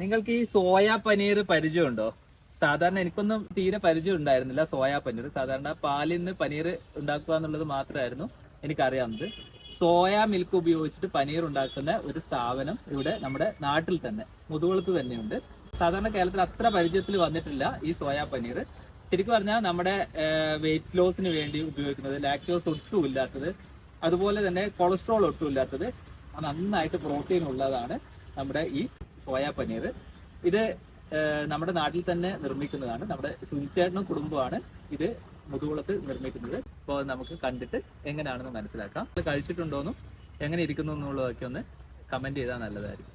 നിങ്ങൾക്ക് ഈ സോയാ പനീർ പരിചയമുണ്ടോ? സാധാരണ എനിക്കൊന്നും തീരെ പരിചയം ഉണ്ടായിരുന്നില്ല സോയ പനീർ. സാധാരണ പാലിൽ നിന്ന് പനീർ ഉണ്ടാക്കുക എന്നുള്ളത് മാത്രമായിരുന്നു എനിക്കറിയാവുന്നത്. സോയാ മിൽക്ക് ഉപയോഗിച്ചിട്ട് പനീർ ഉണ്ടാക്കുന്ന ഒരു സ്ഥാപനം ഇവിടെ നമ്മുടെ നാട്ടിൽ തന്നെ മുതുകുളത്ത് തന്നെയുണ്ട്. സാധാരണ കേരളത്തിൽ അത്ര പരിചയത്തിൽ വന്നിട്ടില്ല ഈ സോയാ പനീർ. ശരിക്കും പറഞ്ഞാൽ നമ്മുടെ വെയിറ്റ് ലോസിന് വേണ്ടി ഉപയോഗിക്കുന്നത് ലാക്ടോസ് ഒട്ടും ഇല്ലാത്തത് അതുപോലെ തന്നെ കൊളസ്ട്രോൾ ഒട്ടും ഇല്ലാത്തത് നന്നായിട്ട് പ്രോട്ടീൻ ഉള്ളതാണ് നമ്മുടെ ഈ സോയ പനീർ. ഇത് നമ്മുടെ നാട്ടിൽ തന്നെ നിർമ്മിക്കുന്നതാണ്. നമ്മുടെ സുനിച്ചേട്ടനും കുടുംബമാണ് ഇത് മുതുകുളത്ത് നിർമ്മിക്കുന്നത്. അപ്പോൾ നമുക്ക് കണ്ടിട്ട് എങ്ങനെയാണെന്ന് മനസ്സിലാക്കാം. അത് കഴിച്ചിട്ടുണ്ടോന്നും എങ്ങനെ ഇരിക്കുന്നു എന്നുള്ളതൊക്കെ ഒന്ന് കമന്റ് ചെയ്താൽ നല്ലതായിരിക്കും.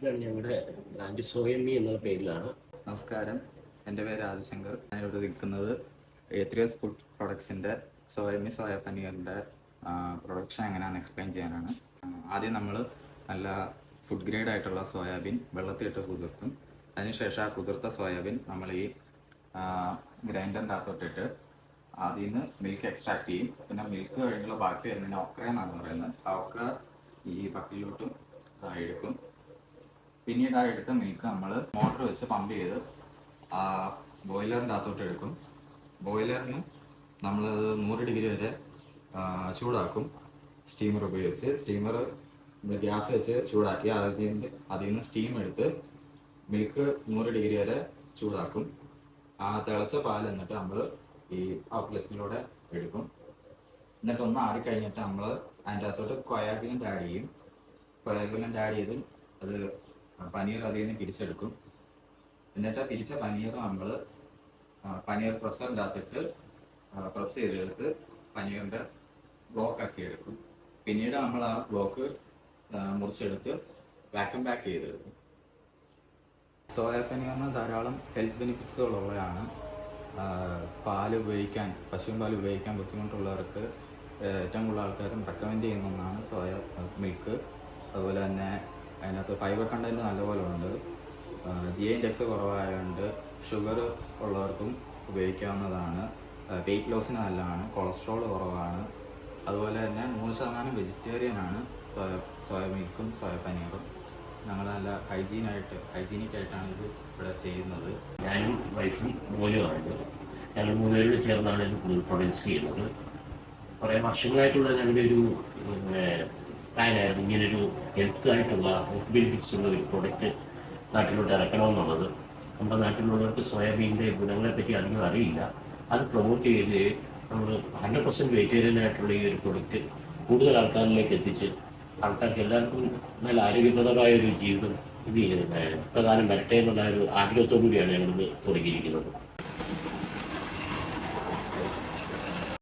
ഇതാണ് ഞങ്ങളുടെ ബ്രാൻഡ് സോയമ്മി എന്നുള്ള പേരിലാണ്. നമസ്കാരം. എന്റെ പേര് ആദിശങ്കർ. ഇവിടെ നിൽക്കുന്നത് ഏത്രിയസ് ഫുഡ് പ്രൊഡക്ട്സിന്റെ സോയമി സോയ പനീറിന്റെ പ്രൊഡക്ഷൻ എങ്ങനെയാണെന്ന് എക്സ്പ്ലെയിൻ ചെയ്യാനാണ്. ആദ്യം നമ്മൾ നല്ല ഫുഡ് ഗ്രേഡ് ആയിട്ടുള്ള സോയാബീൻ വെള്ളത്തിലിട്ട് കുതിർക്കും. അതിനുശേഷം ആ കുതിർത്ത സോയാബീൻ നമ്മൾ ഈ ഗ്രൈൻഡറിന്റെ അകത്തോട്ടിട്ട് അതിൽ നിന്ന് മിൽക്ക് എക്സ്ട്രാക്ട് ചെയ്യും. പിന്നെ മിൽക്ക് കഴിഞ്ഞുള്ള ബാക്കി വരുന്നതിന് ഒക്ര എന്നാണ് പറയുന്നത്. ആ ഒക്ര ഈ ബക്കിലോട്ടും എടുക്കും. പിന്നീട് ആ എടുത്ത മിൽക്ക് നമ്മൾ മോട്ടർ വെച്ച് പമ്പ് ചെയ്ത് ആ ബോയിലറിന്റെ അകത്തോട്ട് എടുക്കും. ബോയിലറിന് നമ്മളത് നൂറ് ഡിഗ്രി വരെ ചൂടാക്കും. സ്റ്റീമർ ഉപയോഗിച്ച്. സ്റ്റീമർ ഗ്യാസ് വെച്ച് ചൂടാക്കി അതിന്റെ അതിൽ നിന്ന് സ്റ്റീം എടുത്ത് മിൽക്ക് നൂറ് ഡിഗ്രി വരെ ചൂടാക്കും. ആ തിളച്ച പാൽ എന്നിട്ട് നമ്മൾ ഈ ഔട്ട്ലെറ്റിലൂടെ എടുക്കും. എന്നിട്ട് ഒന്ന് ആറി കഴിഞ്ഞിട്ട് നമ്മൾ അതിന്റെ അകത്തോട്ട് കൊയാഗുലന്റ് ആഡ് ചെയ്യും. കൊയാഗുലന്റ് ആഡ് ചെയ്ത് അത് പനീർ അതിൽ നിന്ന് പിരിച്ചെടുക്കും. എന്നിട്ട് പിരിച്ച പനീർ നമ്മൾ പനീർ പ്രസറിന്റെ അകത്തിട്ട് പ്രസ് ചെയ്തെടുത്ത് പനീറിന്റെ ബ്ലോക്ക് ആക്കി എടുക്കും. പിന്നീട് നമ്മൾ ആ ബ്ലോക്ക് മുറിച്ചെടുത്ത് വാക്യം പാക്ക് ചെയ്തെടുക്കും സോയ പറഞ്ഞാൽ ധാരാളം ഹെൽത്ത് ബെനിഫിറ്റ്സുകൾ ഉള്ളതാണ് പാൽ ഉപയോഗിക്കാൻ പശുവിൻ പാൽ ഉപയോഗിക്കാൻ ബുദ്ധിമുട്ടുള്ളവർക്ക് ഏറ്റവും കൂടുതൽ ആൾക്കാരും റെക്കമെൻഡ് ചെയ്യുന്ന ഒന്നാണ് സോയ മിൽക്ക് അതുപോലെ തന്നെ അതിനകത്ത് ഫൈബർ കണ്ടന്റ് നല്ലപോലെ ഉണ്ട്. ജി ഇൻഡെക്സ് കുറവായതുകൊണ്ട് ഷുഗർ ഉള്ളവർക്കും ഉപയോഗിക്കാവുന്നതാണ്. വെയിറ്റ് ലോസിന് നല്ലതാണ്. കൊളസ്ട്രോൾ കുറവാണ്. അതുപോലെ തന്നെ നൂറ് ശതമാനം വെജിറ്റേറിയൻ ആണ് സോയ സോയ മിൽക്കും സോയ പനീറും. ഞങ്ങൾ നല്ല ഹൈജീനായിട്ട് ഹൈജീനിക് ആയിട്ടാണ് ഇത് ഇവിടെ ചെയ്യുന്നത്. ഞാനും വൈഫും മൂലമാണ് ഞങ്ങൾ മൂന്നുപേരോട് ചേർന്നാണ് ഇത് കൂടുതൽ പ്രൊഡ്യൂസ് ചെയ്യുന്നത്. കുറേ വർഷങ്ങളായിട്ടുള്ള ഞങ്ങളുടെ ഒരു പ്ലാനായിരുന്നു ഇങ്ങനൊരു ഹെൽത്ത് ആയിട്ടുള്ള ഹെൽത്ത് ബെനിഫിറ്റ്സ് ഉള്ള ഒരു പ്രൊഡക്റ്റ് നാട്ടിലോട്ട് ഇറക്കണമെന്നുള്ളത്. നമ്മുടെ നാട്ടിലുള്ളവർക്ക് സോയാബീന്റെ ഗുണങ്ങളെപ്പറ്റി അധികം അറിയില്ല. അത് പ്രൊമോട്ട് ചെയ്ത് നമ്മൾ ഹൺഡ്രഡ് പെർസെന്റ് വെജിറ്റേറിയൻ ആയിട്ടുള്ള ഈ ഒരു പ്രൊഡക്റ്റ് കൂടുതൽ ആൾക്കാരിലേക്ക് എത്തിച്ച് ആൾക്കാർക്ക് എല്ലാവർക്കും നല്ല ആരോഗ്യപ്രദമായ ഒരു ജീവിതം ഇത് ചെയ്യുന്നുണ്ടായിരുന്നു പ്രധാനം വരട്ടെ എന്നുള്ള ഒരു ആഗ്രഹത്തോടു കൂടിയാണ് ഞങ്ങളിത് തുടങ്ങിയിരിക്കുന്നത്.